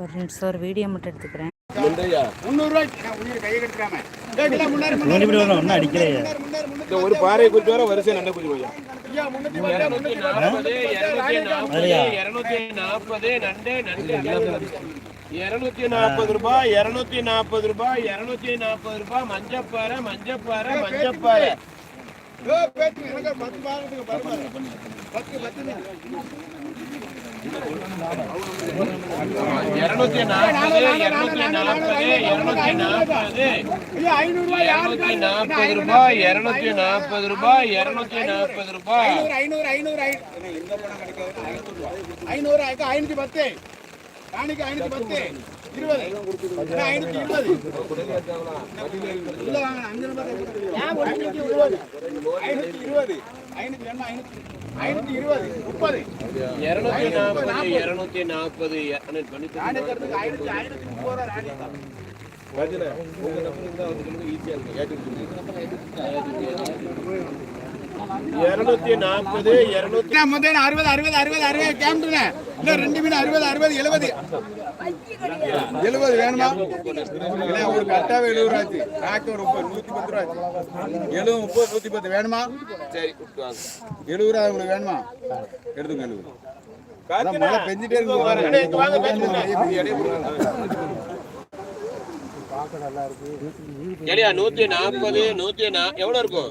ஒரு நிமிஷம் ஒரு வீடியோ மட்டும் எடுத்துக்கிறேன். ஒரு பாறையை குறித்து வர வரிசை நல்ல போய் இருநூத்தி நாற்பது ரூபாய் இருநூத்தி நாற்பது ரூபாய் இருநூத்தி நாற்பது ரூபாய் மஞ்சப்பாறை மஞ்சப்பாறை மஞ்சப்பாறை. இருநூத்தி நாற்பது இருநூத்தி நாற்பது இருநூத்தி நாற்பது இருநூத்தி நாற்பது ரூபாய் இருநூத்தி நாற்பது ரூபாய் இருநூத்தி நாற்பது ரூபாய் ஐநூறு ஐநூறு ஐநூறு ஐநூத்தி பத்து ராணிக்கு ஐநூத்தி பத்து இருநூத்தி நாற்பது ஈஸியா இருக்கு இருநூத்தி நாற்பது இருநூத்தி முதல்ல அறுபது அறுபது அறுபது அறுபது கேம்டுங்க இல்ல ரெண்டு மீன் அறுபது அறுபது எழுபது. எழுபது வேணுமா? இல்ல ஒரு கட்டாவே எழுபது ரூபாச்சு ஒரு முப்பது நூத்தி பத்து ரூபாச்சு எழுபது முப்பது நூத்தி பத்து. வேணுமா? சரி எழுபது ரூபா உங்களுக்கு வேணுமா? எடுத்துங்க எழுபது. மழை பெஞ்சிட்டே இருக்கு. இங்க வாங்க, பேசுங்க. சரியா நூத்தி நாற்பது நூத்தி நா- எவ்வளவு இருக்கும்?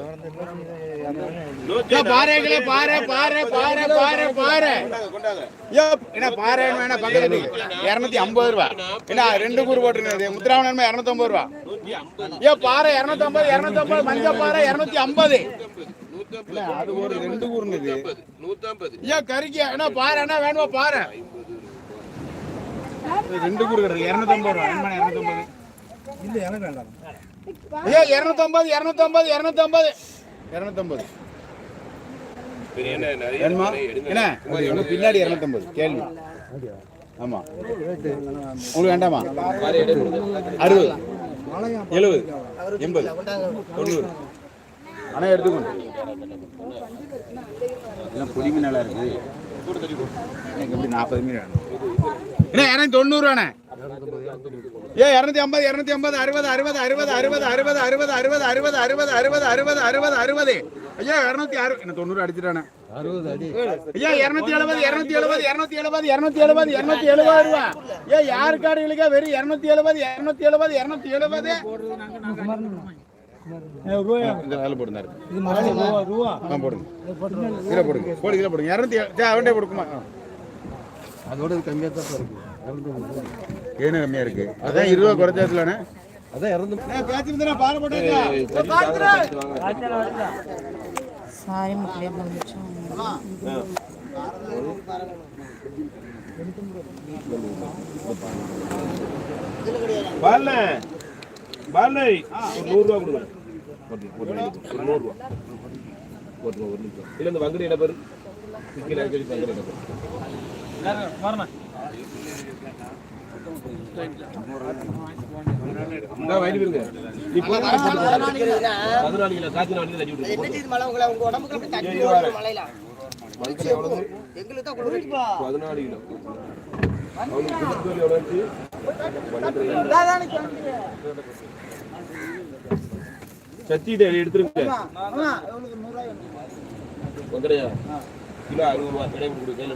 பாறைகளே பாறை பாறை பாறை பாறை பாறை என்ன பாறை வேணா பக்கத்து இருநூத்தி ஐம்பது ரூபா. என்ன ரெண்டு கூறு போட்டுருந்தது முத்துராமன் இருநூத்தி ஐம்பது ரூபா ஐயோ பாறை இருநூத்தி ஐம்பது இருநூத்தி ஐம்பது. மஞ்ச பாறை இருநூத்தி ஐம்பது அது ஒரு ரெண்டு கூறுனது ஐயோ கறிக்கு என்ன பாறை என்ன வேணுமா ரெண்டு கூறு ரூபா. இல்ல எனக்கு வேண்டாம். ஐயா இரநூத்தம்பது இரநூத்தம்பது இரநூத்தம்பது. இரநூத்தம்பது. என்ன? பின்னாடி இரநூத்தம்பது? கேள்வி. ஆமா. உங்களுக்கு வேண்டாமா? அறுபது. எழுபது. எண்பது. தொண்ணூறு. ஆனால் எடுத்துக்கணும் இதெல்லாம் பொடி மீன் நல்லா இருக்குது எனக்கு எப்படி நாற்பது மீன் வேணும். ஏன்னா எனக்கு தொண்ணூறு வேணே ஏ இரநூத்தி ஐம்பது இரநூத்தி ஐம்பது அறுபது அறுபது அறுபது அறுபது அறுபது அறுபது அறுபது அறுபது அறுபது அறுபது அறுபது அறுபது அறுபது ஐயா இரநூத்தி அறுபது என்ன தொண்ணூறு அடிச்சிட்டானே ஐயா இரநூத்தி எழுபது இரநூத்தி எழுபது இரநூத்தி எழுபது இரநூத்தி எழுபது இரநூத்தி எழுபது ரூபா ஏ யார் காடுகளுக்கா வெறும் இரநூத்தி எழுபது இரநூத்தி எழுபது இரநூத்தி எழுபது இந்த வேலை போடுங்க இரநூத்தி கொடுக்குமா அதோட கம்மியாக தான் இருக்கு ஏன்னு கம்மியா இருக்கு? அதான் இருபது குறைச்சாச்சுலண்ணே. அதான் இறந்து நூறுரூவா கொடுங்க. நூறுரூவா போட்டுருவோம் ஒரு நிமிஷம். இல்லை இந்த வங்கடி இடப்பெரு கீழே வங்கடி இடப்பெரு பதினாலு கிலோ. சச்சி எடுத்துருங்க. வந்துடுறியா கிலோ அறுபது ரூபா கிடையாது கையில்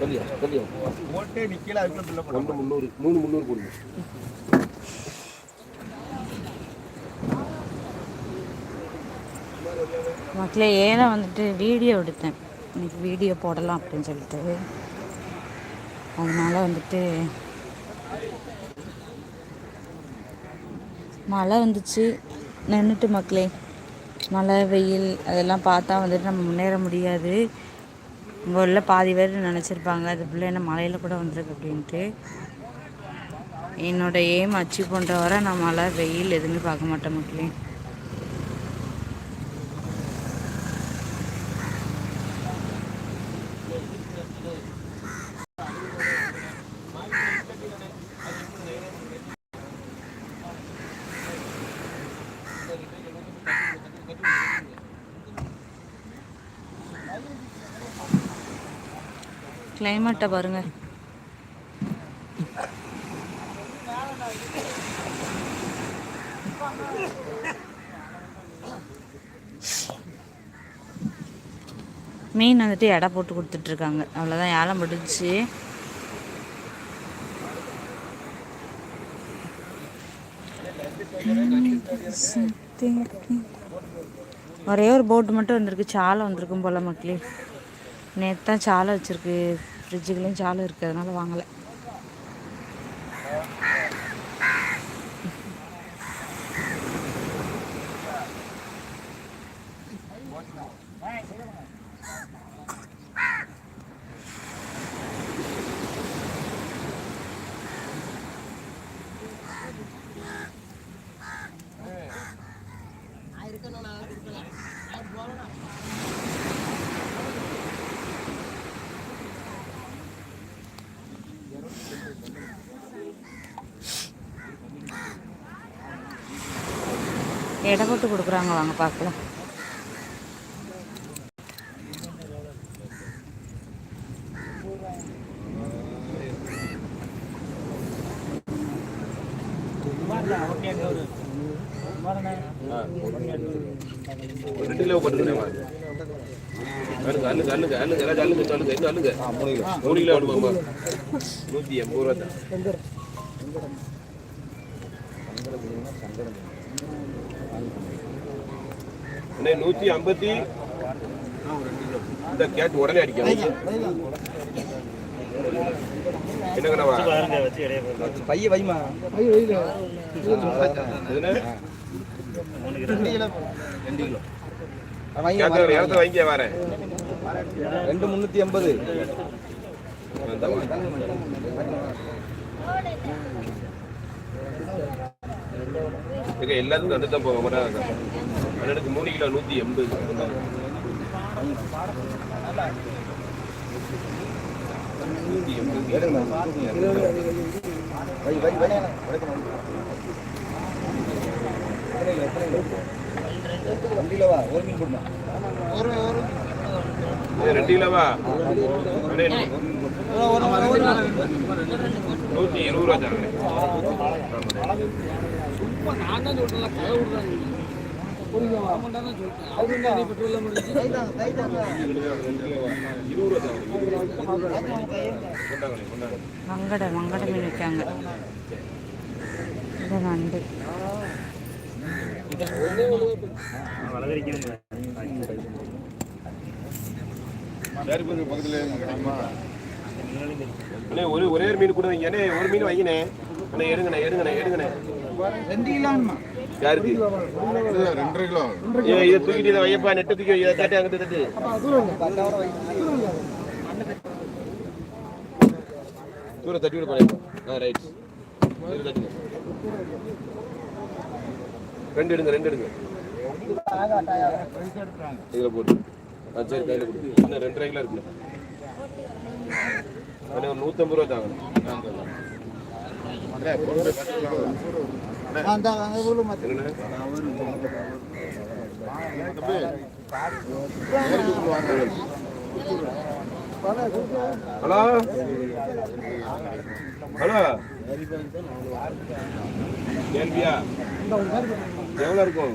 சொல்லியா சொல்லியா போட்டே நிக்கல போட ஒன்று முந்நூறு மூணு முந்நூறு போடுங்க. மக்களே ஏன்னா வந்துட்டு வீடியோ எடுத்தேன். இன்னைக்கு வீடியோ போடலாம் அப்படின்னு சொல்லிட்டு. அதனால வந்துட்டு மழை வந்துச்சு. நின்றுட்டு மக்களே மழை வெயில் அதெல்லாம் பார்த்தா வந்துட்டு நம்ம முன்னேற முடியாது. உள்ள பாதி பேர் நினச்சிருப்பாங்க அது பிள்ளை என்ன மழையில் கூட வந்திருக்கு அப்படின்ட்டு. என்னோட எய்ம் அச்சீவ் பண்ணுற வரை நான் மழை வெயில் எதுவுமே பார்க்க மாட்டேன் மக்களே. கிளைமேட்டை பாருங்க. மீன் வந்துட்டு எடை போட்டு கொடுத்துட்ருக்காங்க. அவ்வளோதான் ஏலம் முடிஞ்சுச்சு. ஒரே ஒரு போட்டு மட்டும் வந்திருக்கு. சாலை வந்திருக்கும் போல மக்களே. நேற்று தான் சாலை வச்சுருக்கு. ஃப்ரிட்ஜுக்குள்ளேயும் சாலை இருக்குது அதனால் வாங்கலை. எடை போட்டு கொடுக்குறாங்க வாங்க பார்க்கலாம் நூத்தி ரெண்டு எண்பது ரூபா தான் நூற்றி ஐம்பத்தி இந்த கேட்டு உடனே அடிக்க என்னங்கண்ணா பைய வைமா. ரெண்டு கிலோ. வரேன் ரெண்டு முந்நூற்றி எண்பது அந்த எல்லாத்துக்கும் வந்து தான் போக எனக்கு மூணு கிலோ நூற்றி எண்பது. நூற்றி எண்பது வை வை வை உடைக்கணும் ரெண்டு கிலோவா ஒரு மீன் கொடுமா இது ரெண்டு கிலோவா? நூற்றி இருபது ரூபா தரேன் இருபது ரூபா தரேன். கொண்டாங்களே கொண்டாங்க மங்கடை மங்கடை மீன் விற்காங்க. இது நண்டு அண்ணே ஒரு ஒரே ஒரு மீன் கூட வைங்க. அண்ணே ஒரு மீன் வைங்கண்ணே. அண்ணே எடுங்கண்ணே எடுங்கண்ணே எடுங்கண்ணே. ரெண்டு கிலோமா யாருக்கு? ரெண்டரை கிலோ இதை தூக்கிட்டு இதை வையப்பா நெட்டு தூக்கி இதை தட்டி அங்கிட்டு தட்டு. விட ஆ ரைட் ரெண்டு எடுங்க ரெண்டு எடுங்க. இதுல போட்டு. சரி கையில கொடு இன்னும் ரெண்டரை கிலோ இருக்குல்ல. அண்ணே ஒரு நூற்றம்பது ரூபா தாங்க. ஹலோ? ஹலோ? கேள்வியா? எவ்வளோ இருக்கும்?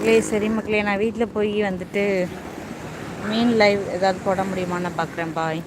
மக்களே சரி மக்களே நான் வீட்டில் போய் வந்துட்டு மீன் லைவ் ஏதாவது போட முடியுமான்னு பார்க்குறேன் பாய்